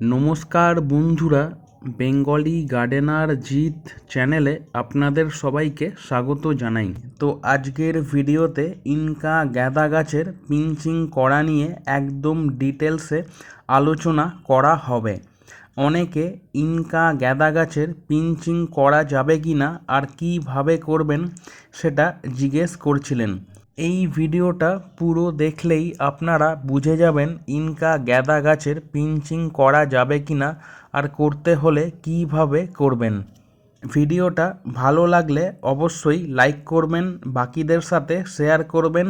নমস্কার বন্ধুরা, Bengali gardener Jeet চ্যানেলে আপনাদের সবাইকে স্বাগত জানাই। তো আজকের ভিডিওতে ইনকা গ্যাদা গাছের পিঞ্চিং করা নিয়ে একদম ডিটেলসে আলোচনা করা হবে। অনেকে ইনকা গ্যাদা গাছের পিঞ্চিং করা যাবে কি না আর কীভাবে করবেন সেটা জিজ্ঞেস করছিলেন। এই ভিডিওটা পুরো দেখলেই আপনারা বুঝে যাবেন ইনকা গ্যাদা গাছের পিঞ্চিং করা যাবে কি না আর করতে হলে কীভাবে করবেন। ভিডিওটা ভালো লাগলে অবশ্যই লাইক করবেন, বাকিদের সাথে শেয়ার করবেন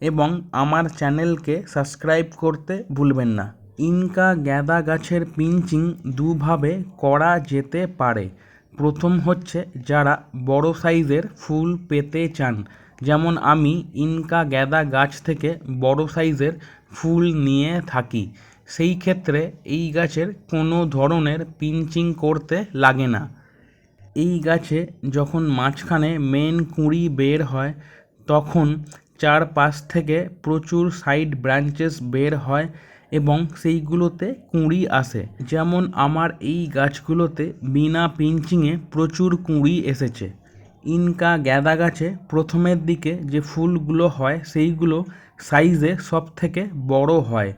এবং আমার চ্যানেলকে সাবস্ক্রাইব করতে ভুলবেন না। ইনকা গ্যাদা গাছের পিঞ্চিং দুভাবে করা যেতে পারে। প্রথম হচ্ছে যারা বড় সাইজের ফুল পেতে চান যেমন আমি ইনকা গ্যাদা গাছ থেকে বড় সাইজের ফুল নিয়ে থাকি, সেই ক্ষেত্রে এই গাছের কোনো ধরনের পিঞ্চিং করতে লাগে না। এই গাছে যখন মাঝখানে মেন কুঁড়ি বের হয়, তখন চারপাশ থেকে প্রচুর সাইড ব্রাঞ্চেস বের হয় এবং সেইগুলোতে কুঁড়ি আসে। যেমন আমার এই গাছগুলোতে বিনা পিঞ্চিংয়ে প্রচুর কুঁড়ি এসেছে। ইনকা গ্যাদা গাছে প্রথমের দিকে যে ফুলগুলো হয়, সেইগুলো সাইজে সব থেকে বড় হয়।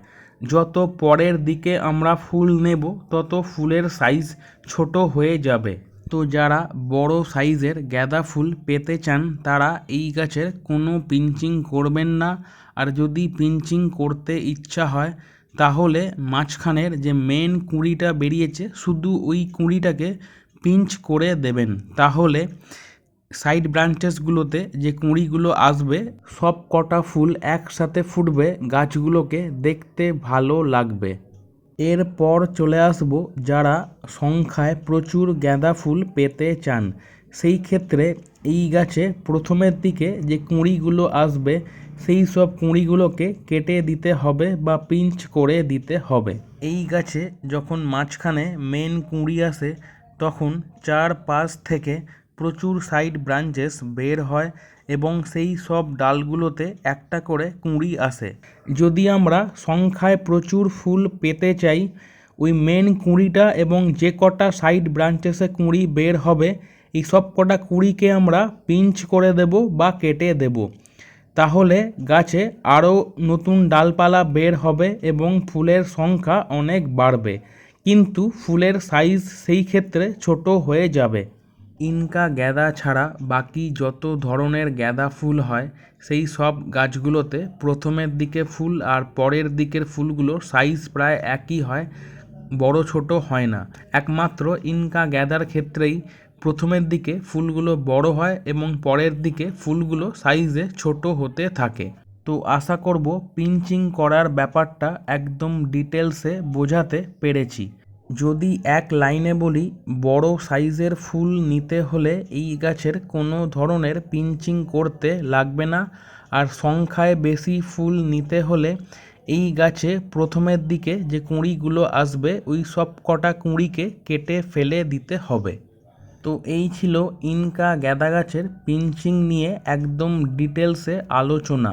যত পরের দিকে আমরা ফুল নেব, তত ফুলের সাইজ ছোট হয়ে যাবে। তো যারা বড় সাইজের গ্যাদা ফুল পেতে চান, তারা এই গাছের কোনো পিঞ্চিং করবেন না। আর যদি পিঞ্চিং করতে ইচ্ছা হয়, তাহলে মাঝখানের যে মেন কুঁড়িটা বেরিয়েছে, শুধু ওই কুঁড়িটাকে পিঞ্চ করে দেবেন। তাহলে সাইড ব্রাঞ্চেসগুলোতে যে কুঁড়িগুলো আসবে, সব কটা ফুল একসাথে ফুটবে, গাছগুলোকে দেখতে ভালো লাগবে। এরপর চলে আসব যারা সংখ্যায় প্রচুর গাঁদা ফুল পেতে চান। সেই ক্ষেত্রে এই গাছে প্রথমের দিকে যে কুঁড়িগুলো আসবে, সেই সব কুঁড়িগুলোকে কেটে দিতে হবে বা পিঞ্চ করে দিতে হবে। এই গাছে যখন মাঝখানে মেন কুঁড়ি আসে, তখন চার পাশ থেকে প্রচুর সাইড ব্রাঞ্চেস বের হয় এবং সেই সব ডালগুলোতে একটা করে কুঁড়ি আসে। যদি আমরা সংখ্যায় প্রচুর ফুল পেতে চাই, ওই মেন কুঁড়িটা এবং যে কটা সাইড ব্রাঞ্চেসে কুঁড়ি বের হবে, এই সব কটা কুঁড়িকে আমরা পিঞ্চ করে দেব বা কেটে দেব। তাহলে গাছে আরও নতুন ডালপালা বের হবে এবং ফুলের সংখ্যা অনেক বাড়বে। কিন্তু ফুলের সাইজ সেই ক্ষেত্রে ছোট হয়ে যাবে। ইনকা গ্যাদা ছাড়া বাকি যত ধরনের গ্যাদা ফুল হয়, সেই সব গাছগুলোতে প্রথমের দিকে ফুল আর পরের দিকের ফুলগুলো সাইজ প্রায় একই হয়, বড় ছোট হয় না। একমাত্র ইনকা গ্যাদার ক্ষেত্রেই প্রথমের দিকে ফুলগুলো বড় হয় এবং পরের দিকে ফুলগুলো সাইজে ছোট হতে থাকে। তো আশা করব পিঞ্চিং করার ব্যাপারটা একদম ডিটেলসে বোঝাতে পেরেছি। যদি এক লাইনে বলি, বড় সাইজের ফুল নিতে হলে এই গাছের কোনো ধরনের পিঞ্চিং করতে লাগবে না। আর সংখ্যায় বেশি ফুল নিতে হলে এই গাছে প্রথমের দিকে যে কুঁড়িগুলো আসবে, ওই সব কটা কুঁড়িকে কেটে ফেলে দিতে হবে। তো এই ছিল ইনকা গ্যাদা গাছের পিঞ্চিং নিয়ে একদম ডিটেলসে আলোচনা।